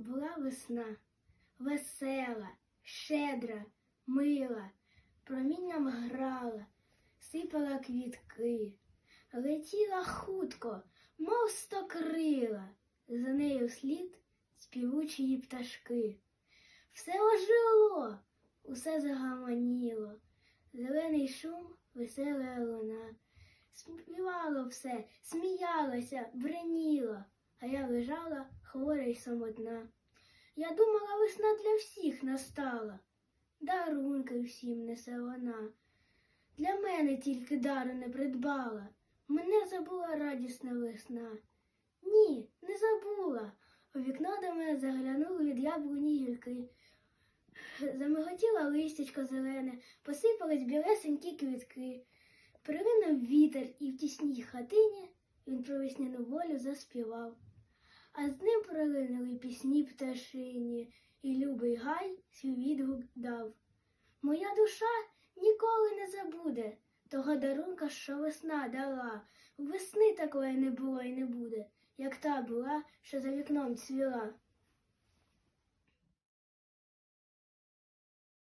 Була весна, весела, щедра, мила, промінням грала, сипала квітки, летіла хутко, мов стокрила, за нею вслід співучі пташки. Все ожило, усе загаманіло, зелений шум, весела луна. Співало все, сміялося, бреніло, а я лежала хвора й самотна. Я думала, весна для всіх настала, дарунки всім несе вона. Для мене тільки дару не придбала, мене забула радісна весна. Ні, не забула. У вікно до мене заглянули від яблуні гілки. Замиготіло листячко зелене, посипались білесенькі квітки. Прилинув вітер і в тісній хатині він про весняну волю заспівав. А з ним пролинули пісні пташині, і любий гай свій відгук дав. Моя душа ніколи не забуде того дарунка, що весна дала. Весни такої не було і не буде, як та була, що за вікном цвіла.